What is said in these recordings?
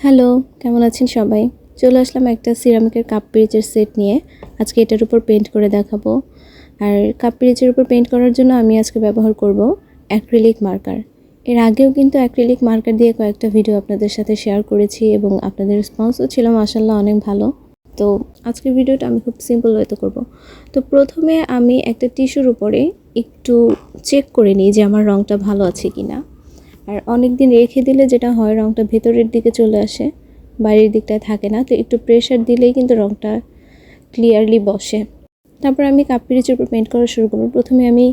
Hello, কেমন আছেন সবাই? চলে আসলাম একটা সিরামিকের কাপ পিরিচের সেট নিয়ে। আজকে এটার উপর পেন্ট করে দেখাবো। আর কাপ পিরিচের উপর পেন্ট করার জন্য আমি আজকে ব্যবহার করব অ্যাক্রিলিক মার্কার। এর আগেও কিন্তু অ্যাক্রিলিক মার্কার দিয়ে কয়েকটা ভিডিও আপনাদের সাথে শেয়ার করেছি এবং আপনাদের রেসপন্সও ছিল মাসাল্লাহ অনেক ভালো। তো আজকের ভিডিওটা আমি খুব সিম্পল হয়তো করব। তো প্রথমে আমি একটা টিস্যুর উপরে একটু চেক করে নিই যে আমার রঙটা ভালো আছে কি না আর অনেক দিন রেখে দিলে যেটা হয় রঙটা ভেতরের দিকে চলে আসে বাইরের দিকটায় থাকে না। তো একটু প্রেশার দিলেই কিন্তু রঙটা ক্লিয়ারলি বসে। তারপর আমি কাপ পিরিচের উপর পেন্ট করা শুরু করব। প্রথমে আমি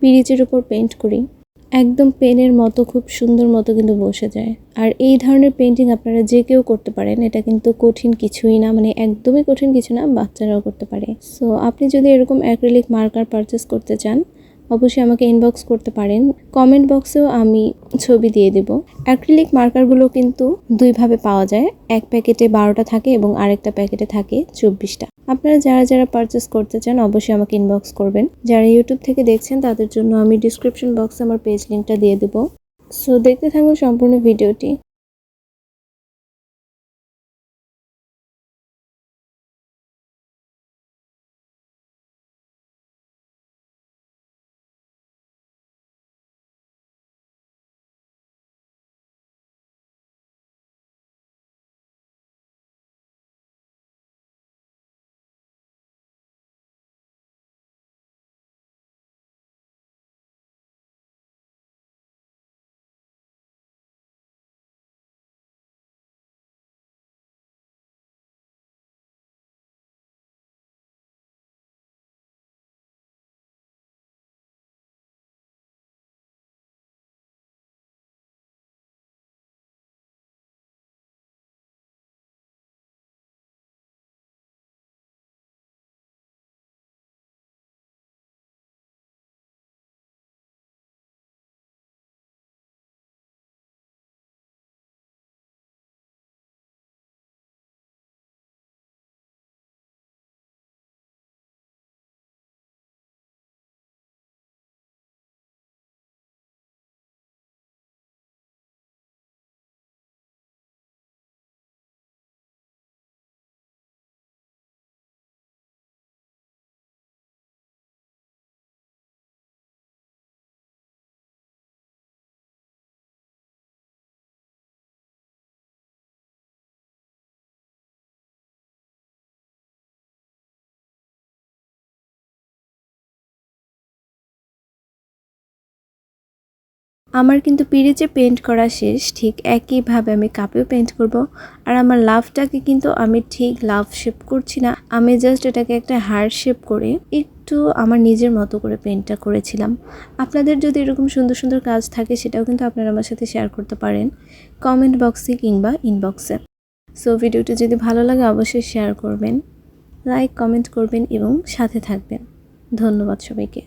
পিরিচের উপর পেন্ট করি। একদম পেনের মতো, খুব সুন্দর মতো কিন্তু বসে যায়। আর এই ধরনের পেন্টিং আপনারা যে কেউ করতে পারেন, এটা কিন্তু কঠিন কিছুই না। মানে একদমই কঠিন কিছু না, বাচ্চারাও করতে পারে। সো আপনি যদি এরকম অ্যাক্রিলিক মার্কার পারচেস করতে চান অবশ্যই আমাকে ইনবক্স করতে পারেন। কমেন্ট বক্সেও আমি ছবি দিয়ে দেব। অ্যাক্রিলিক মার্কারগুলো কিন্তু দুইভাবে পাওয়া যায়। এক প্যাকেটে বারোটা থাকে এবং আরেকটা প্যাকেটে থাকে চব্বিশটা। আপনারা যারা যারা পারচেস করতে চান, অবশ্যই আমাকে ইনবক্স করবেন। যারা ইউটিউব থেকে দেখছেন, তাদের জন্য আমি ডিসক্রিপশন বক্সে আমার পেজ লিঙ্কটা দিয়ে দেবো। সো দেখতে থাকুন সম্পূর্ণ ভিডিওটি আমার কিন্তু পিরিচে পেন্ট করা শেষ, ঠিক একইভাবে আমি কাপেও পেন্ট করব। আর আমার লাভটাকে কিন্তু আমি ঠিক লাভ শেপ করছি না, আমি জাস্ট এটাকে একটা হার্ড শেপ করে একটু আমার নিজের মতো করে পেন্টটা করেছিলাম। আপনাদের যদি এরকম সুন্দর সুন্দর কাজ থাকে, সেটাও কিন্তু আপনারা আমার সাথে শেয়ার করতে পারেন কমেন্ট বক্সে কিংবা ইনবক্সে সো ভিডিওটি যদি ভালো লাগে, অবশ্যই শেয়ার করবেন লাইক কমেন্ট করবেন এবং সাথে থাকবেন। ধন্যবাদ সবাইকে।